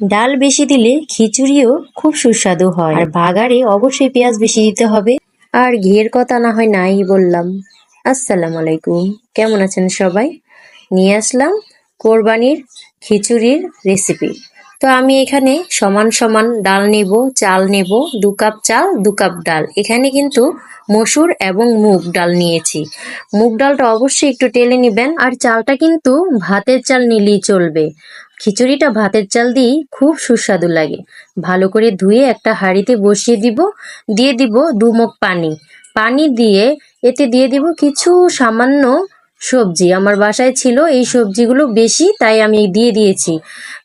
ডাল বেশি দিলে খিচুড়িও খুব সুস্বাদু হয়। আর বাগারে অবশ্যই পেঁয়াজ বেশি দিতে হবে। আর ঘিয়ের কথা না হয় নাই বললাম। আসসালামু আলাইকুম। কেমন আছেন সবাই? নিয়ে আসলাম কোরবানির খিচুড়ির রেসিপি। তো আমি এখানে সমান সমান ডাল নেব, চাল নেব, দু কাপ চাল, দু কাপ ডাল। এখানে কিন্তু মসুর এবং মুগ ডাল নিয়েছি। মুগ ডালটা অবশ্যই একটু টেলে নেবেন। আর চালটা কিন্তু ভাতের চাল নিলেই চলবে। খিচুড়িটা ভাতের চাল দিয়েই খুব সুস্বাদু লাগে। ভালো করে ধুয়ে একটা হাঁড়িতে বসিয়ে দিব, দিয়ে দিব দু মুখ পানি। পানি দিয়ে এতে দিয়ে দিব কিছু সামান্য সবজি। আমার বাসায় ছিল এই সবজিগুলো বেশি, তাই আমি দিয়ে দিয়েছি।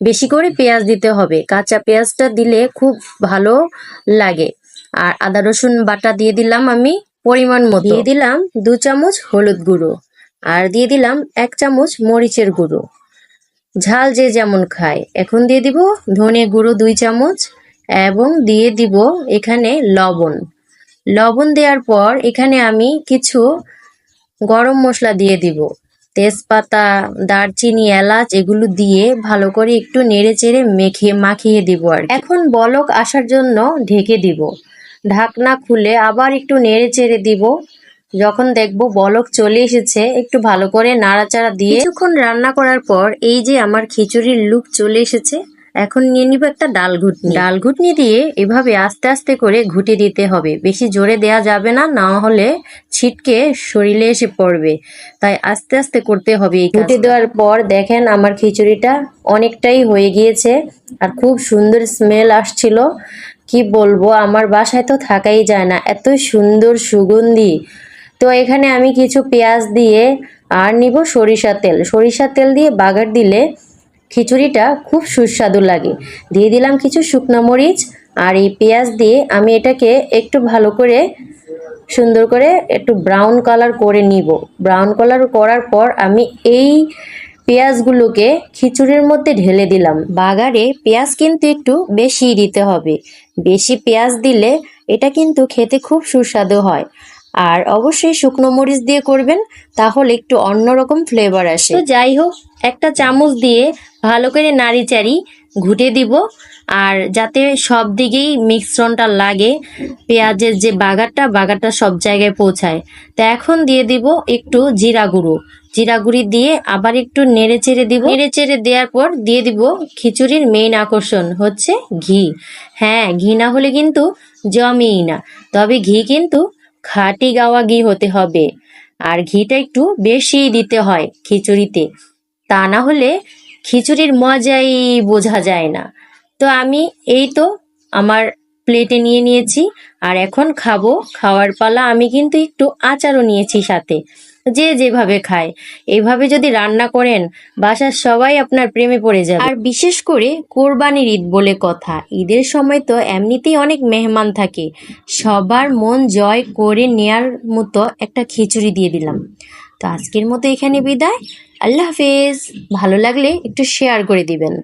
বেশি করে পেঁয়াজ দিতে হবে। কাঁচা পেঁয়াজটা দিলে খুব ভালো লাগে। আর আদা, রসুন বাটা দিয়ে দিলাম আমি পরিমাণ মতো। দিয়ে দিলাম দু চামচ হলুদ গুঁড়ো। আর দিয়ে দিলাম এক চামচ মরিচের গুঁড়ো। ঝাল যে যেমন খায়। এখন দিয়ে দিব ধনে গুঁড়ো দুই চামচ এবং দিয়ে দিব এখানে লবণ। লবণ দেওয়ার পর এখানে আমি কিছু গরম মশলা দিয়ে দিব। তেজপাতা, দারচিনি, এলাচ এগুলো দিয়ে ভালো করে একটু নেড়ে চেড়ে মেখে মাখিয়ে দিব আর এখন বলক আসার জন্য ঢেকে দিব। ঢাকনা খুলে আবার একটু নেড়ে চেড়ে দিব। যখন দেখব বলক চলে এসেছে একটু ভালো করে নাড়াচাড়া দিয়ে কিছুক্ষণ রান্না করার পর এই যে আমার খিচুড়ির লুক চলে এসেছে এখন নিয়ে নিব একটা ডাল ঘুটনি। ডাল ঘুটনি দিয়ে এভাবে আস্তে আস্তে করে ঘুটে দিতে হবে। বেশি জোরে দেয়া যাবে না না হলে ছিটকে শরীরে এসে পড়বে। তাই আস্তে আস্তে করতে হবে ঘুটে দেওয়ার পর দেখেন আমার খিচুড়িটা অনেকটাই হয়ে গিয়েছে আর খুব সুন্দর স্মেল আসছিল। কি বলব আমার বাসায় তো থাকাই যায় না। এত সুন্দর সুগন্ধি। তো এখানে আমি কিছু পেঁয়াজ দিয়ে আর নিব সরিষা তেল। সরিষা তেল দিয়ে বাগার দিলে খিচুড়িটা খুব সুস্বাদু লাগে। দিয়ে দিলাম কিছু শুকনো মরিচ আর এই পেঁয়াজ দিয়ে আমি এটাকে একটু ভালো করে সুন্দর করে একটু ব্রাউন কালার করে নিব। ব্রাউন কালার করার পর আমি এই পেঁয়াজগুলোকে খিচুড়ির মধ্যে ঢেলে দিলাম। বাগারে পেঁয়াজ কিন্তু একটু বেশি দিতে হবে। বেশি পেঁয়াজ দিলে এটা কিন্তু খেতে খুব সুস্বাদু হয়। আর অবশ্যই শুকনো মরিচ দিয়ে করবেন, তাহলে একটু অন্যরকম ফ্লেভার আসে। তো যাই হোক, একটা চামচ দিয়ে ভালো করে নাড়ি চাড়ি ঘুটে দিব, আর যাতে সব দিকেই মিশ্রণটা লাগে, পেঁয়াজের যে বাগারটা বাগারটা সব জায়গায় পৌঁছায়। তা এখন দিয়ে দিব একটু জিরা গুঁড়ো। জিরা গুঁড়ি দিয়ে আবার একটু নেড়ে চেড়ে দিব। নেড়ে চেড়ে দেওয়ার পর দিয়ে দিব খিচুড়ির মেইন আকর্ষণ, হচ্ছে ঘি। হ্যাঁ ঘি না হলে কিন্তু জমেই না। তবে ঘি কিন্তু খাঁটি গাওয়া ঘি হতে হবে। আর ঘিটা একটু বেশি দিতে হয় খিচুড়িতে। তা না হলে খিচুড়ির মজাই বোঝা যায় না। তো আমি এই তো আমার প্লেটে নিয়ে নিয়েছি। আর এখন খাব। খাওয়ার পালা আমি কিন্তু একটু আচারও নিয়েছি সাথে। যে যেভাবে খায়। এভাবে যদি রান্না করেন, বাসার সবাই আপনার প্রেমে পড়ে যাবে। আর বিশেষ করে কোরবানির ঈদ বলে কথা। ঈদের সময় তো এমনিতেই অনেক মেহমান থাকে। সবার মন জয় করে নেয়ার মতো একটা খিচুড়ি দিয়ে দিলাম। তো আজকের মতো এখানে বিদায়। আল্লাহ হাফেজ। ভালো লাগলে একটু শেয়ার করে দিবেন।